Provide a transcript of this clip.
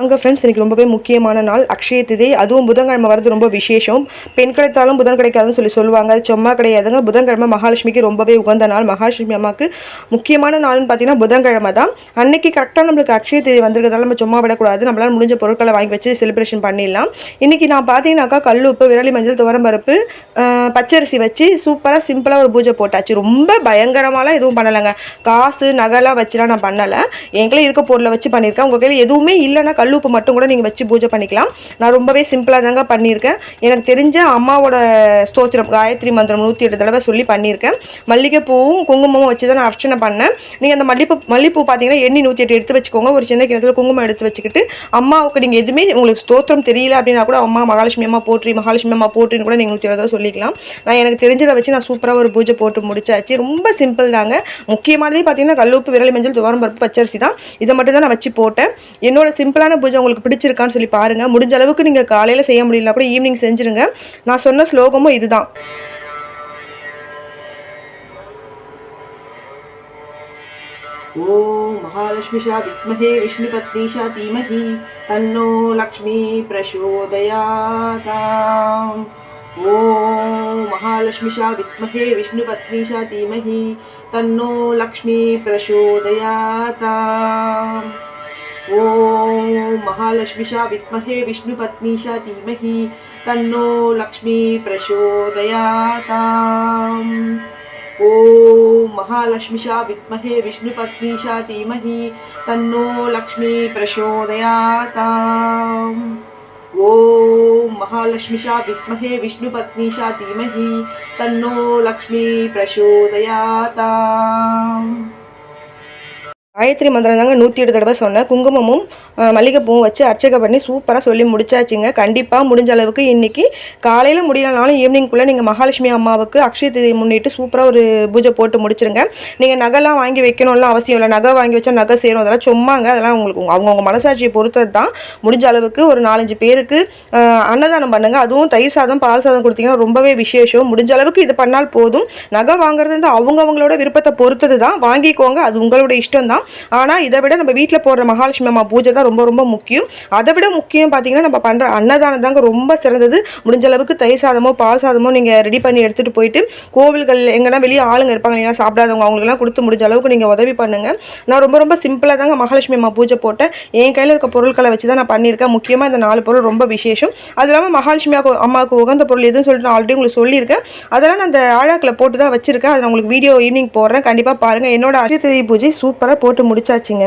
அங்கே ஃப்ரெண்ட்ஸ் எனக்கு ரொம்பவே முக்கியமான நாள். அக்ஷய திதி அதுவும் புதன்கிழமை வரது ரொம்ப விசேஷம். பெண் கிடைத்தாலும் புதன் கிடைக்காதுன்னு சொல்லி சொல்லுவாங்க. அது சும்மா கிடையாதுங்க. புதன்கிழமை மகாலட்சுமிக்கு ரொம்பவே உகந்த நாள். மகாலட்சுமி அம்மாவுக்கு முக்கியமான நாள்னு பார்த்தீங்கன்னா புதன்கிழமை தான். அன்னைக்கு கரெக்டாக நம்மளுக்கு அக்ஷய திதி வந்திருக்கிறதால நம்ம சும்மா விடக்கூடாது. நம்மளால் முடிஞ்ச பொருட்களை வாங்கி வச்சு செலிப்ரேஷன் பண்ணிடலாம். இன்றைக்கி நான் பார்த்தீங்கன்னாக்கா கல் உப்பு விரலி மஞ்சள் துவரம்பருப்பு பருப்பு பச்சரிசி வச்சு சூப்பராக சிம்பிளாக ஒரு பூஜை போட்டாச்சு. ரொம்ப பயங்கரமாலாம் எதுவும் பண்ணலைங்க. காசு நகைலாம் வச்சுலாம் நான் பண்ணலை. எங்களே இருக்க பொருளை வச்சு பண்ணியிருக்கேன். உங்கள் கையில் எதுவுமே இல்லைன்னா கல்லுப்பு மட்டும் கூட நீங்கள் வச்சு பூஜை பண்ணிக்கலாம். நான் ரொம்பவே சிம்பிளாக தாங்க பண்ணியிருக்கேன். எனக்கு தெரிஞ்ச அம்மாவோட ஸ்தோத்திரம் காயத்ரி மந்திரம் நூற்றி எட்டு தடவை சொல்லி பண்ணியிருக்கேன். மல்லிகைப்பூவும் குங்குமமும் வச்சு தான் நான் அர்ச்சனை பண்ணேன். நீங்கள் அந்த மல்லிப்பூ மல்லிப்பூ பார்த்தீங்கன்னா எண்ணி நூற்றி எட்டு எடுத்து வச்சுக்கோங்க. ஒரு சின்ன கிணத்துல குங்குமம் எடுத்து வச்சுக்கிட்டு அம்மாவுக்கு நீங்கள் எதுவுமே உங்களுக்கு ஸ்தோத்திரம் தெரியல அப்படின்னா கூட அம்மா மகாலட்சுமி அம்மா போற்றி மகாலட்சுமி அம்மா போற்றின்னு கூட நீங்கள் நூற்றி இருபது சொல்லிக்கலாம். நான் எனக்கு தெரிஞ்சதை வச்சு நான் சூப்பராக ஒரு பூஜை போட்டு முடிச்சாச்சு. ரொம்ப சிம்பிள் தாங்க. முக்கியமானதே பார்த்தீங்கன்னா கல்லுப்பு விரலி மஞ்சள் துவரம் பருப்பு பச்சரிசி தான். இதை மட்டும் தான் நான் வச்சு போட்டேன். என்னோட சிம்பிளான பூஜை உங்களுக்கு பிடிச்சிருக்கான்னு சொல்லி பாருங்கள் முடிஞ்ச அளவுக்கு நீங்கள் காலையில் செய்ய முடியலனா கூட ஈவினிங் செஞ்சுருங்க நான் சொன்ன ஸ்லோகமும் இதுதான் ॐ महालक्ष्मीशा विद्महे विष्णुपत्नीशा धीमहि तन्नो लक्ष्मी प्रचोदयाताम् ॐ महालक्ष्मीशा विद्महे विष्णुपत्नीशा धीमहि तन्नो लक्ष्मी प्रचोदयाताम् ॐ महालक्ष्मीशा विद्महे विष्णुपत्नीशा धीमहि, तन्नो लक्ष्मी प्रचोदयाताम्। ॐ महालक्ष्मीशा विद्महे विष्णुपत्नीशा धीमहि, तन्नो लक्ष्मी प्रचोदयाताम्। ॐ महालक्ष्मीशा विद्महे विष्णुपत्नीशा धीमहि, तन्नो लक्ष्मी प्रचोदयाताम्। காயத்ரி மந்திரம் தாங்க நூற்றி எட்டு தடவை சொன்னேன். குங்குமமும் மல்லிகைப்பூவும் வச்சு அர்ச்சகை பண்ணி சூப்பராக சொல்லி முடிச்சாச்சுங்க. கண்டிப்பாக முடிஞ்ச அளவுக்கு இன்றைக்கி காலையில் முடியலனாலும் ஈவினிங்குள்ளே நீங்கள் மகாலட்சுமி அம்மாவுக்கு அக்ஷய திதியை முன்னிட்டு சூப்பராக ஒரு பூஜை போட்டு முடிச்சிருங்க. நீங்கள் நகைலாம் வாங்கி வைக்கணும்லாம் அவசியம் இல்லை. நகை வாங்கி வச்சா நகை சேரும். அதெல்லாம் சும்மாங்க. அதெல்லாம் உங்களுக்கு அவங்கவுங்க மனசாட்சியை பொறுத்தது தான். முடிஞ்ச அளவுக்கு ஒரு நாலஞ்சு பேருக்கு அன்னதானம் பண்ணுங்கள் அதுவும் தயிர் சாதம் பால் சாதம் கொடுத்தீங்கன்னா ரொம்பவே விசேஷம். முடிஞ்ச அளவுக்கு இது பண்ணால் போதும். நகை வாங்குறது வந்து அவங்கவங்களோட விருப்பத்தை பொறுத்தது தான். வாங்கிக்கோங்க. அது உங்களோட இஷ்டம் தான். ஆனால் இதை விட நம்ம வீட்டில் போடுற மகாலட்சுமி அம்மா பூஜை தான் ரொம்ப ரொம்ப முக்கியம். அதை விட முக்கியம் பார்த்தீங்கன்னா நம்ம பண்ணுற அன்னதானம் தாங்க ரொம்ப சிறந்தது. முடிஞ்ச அளவுக்கு தயிர் சாதமோ பால் சாதமோ நீங்கள் ரெடி பண்ணி எடுத்துகிட்டு போயிட்டு கோவில்கள் எங்கன்னா வெளியே ஆளுங்க இருப்பாங்க. இல்லையா சாப்பிடாதவங்க அவங்களுக்குலாம் கொடுத்து முடிஞ்ச அளவுக்கு நீங்கள் உதவி பண்ணுங்கள் நான் ரொம்ப ரொம்ப சிம்பிளாக தாங்க மகாலட்சுமி அம்மா பூஜை போட்டேன். என் கையில் இருக்க பொருட்களை வச்சு தான் நான் பண்ணியிருக்கேன். முக்கியமாக இந்த நாலு பொருள் ரொம்ப விசேஷம். அது இல்லாமல் மகாலட்சுமி அம்மாவுக்கு உகந்த பொருள் எதுன்னு சொல்லிட்டு நான் ஆல்ரெடி உங்களுக்கு சொல்லியிருக்கேன். அதெல்லாம் நான் அந்த ஆழாக்கில் போட்டு தான் வச்சுருக்கேன். அதை நான் உங்களுக்கு வீடியோ ஈவினிங் போடுறேன். கண்டிப்பாக பாருங்கள் என்னோட அரிய தேதி பூஜை சூப்பராக போட்டு முடிச்சாச்சுங்க.